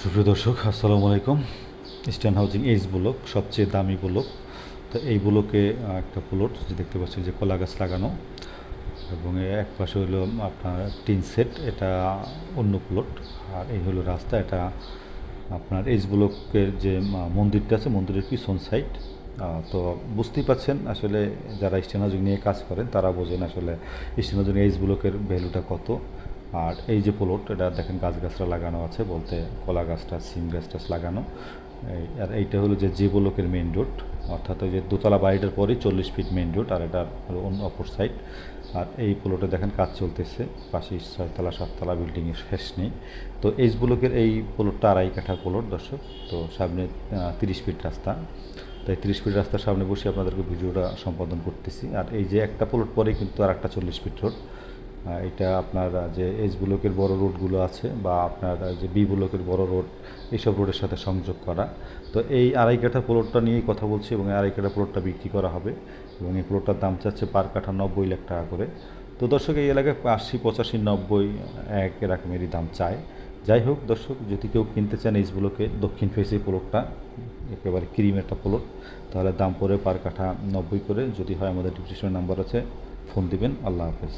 সুপ্রিয় দর্শক, আসসালামু আলাইকুম। ইস্টার্ন হাউজিং এইচ ব্লক সবচেয়ে দামি ব্লক তো এই ব্লকে একটা প্লট যে দেখতে পাচ্ছি যে কলা গাছ লাগানো। এবং এক পাশে হলো আপনার টিন সেট, এটা অন্য প্লট আর এই হলো রাস্তা, এটা আপনার এইচ ব্লকের যে মন্দিরটা আছে, মন্দিরের পিছন সাইড তো বুঝতেই পাচ্ছেন, আসলে যারা ইস্টার্ন নিয়ে কাজ করেন, তারা বোঝেন আসলে হাউজিং এইচ ব্লকের ভ্যালুটা কত। আর এই যে প্লট এটা দেখেন গাছ গাছরা লাগানো আছে, বলতে কলা গাছটা, সিম গাছ টাছ লাগানো আর এইটা হলো যে যে ব্লকের মেইন রোড অর্থাৎ ওই যে দোতলা বাড়িটার পরেই চল্লিশ ফিট মেইন রোড আর এটা অন্য অপর সাইড আর এই প্লটে দেখেন কাজ চলতেছে, পাশে ছয়তলা, সাততলা বিল্ডিংয়ের শেষ নেই। তো এইচ ব্লকের এই প্লটটা আড়াই কাঠা প্লট দর্শক। তো সামনে তিরিশ ফিট রাস্তা। তাই তিরিশ ফিট রাস্তার সামনে বসে আপনাদেরকে ভিডিওটা সম্পাদন করতেছি। আর এই যে একটা প্লট পরেই কিন্তু আর একটা চল্লিশ ফিট রোড এটা আপনার যে এস ব্লকের বড় রোডগুলো আছে বা আপনার যে বি ব্লকের বড় রোড এইসব রোডের সাথে সংযোগ করা। তো এই আড়াই কাঠা প্লটটা নিয়েই কথা বলছি এবং আড়াই কাঠা প্লটটা বিক্রি করা হবে। এবং এই প্লটটার দাম চাচ্ছে পার কাঠা নব্বই লাখ টাকা করে। তো দর্শক, এই এলাকায় আশি, পঁচাশি, নব্বই, এক এরকমেরই দাম চায়। যাই হোক দর্শক, যদি কেউ কিনতে চান এইচ ব্লকে দক্ষিণ ফেসে প্লটটা একেবারে ক্রিম একটা প্লট তাহলে দাম পড়ে পার কাঠা নব্বই করে। যদি হয় আমাদের ডিসক্রিপশন নাম্বার আছে ফোন দিবেন, আল্লাহ হাফেজ।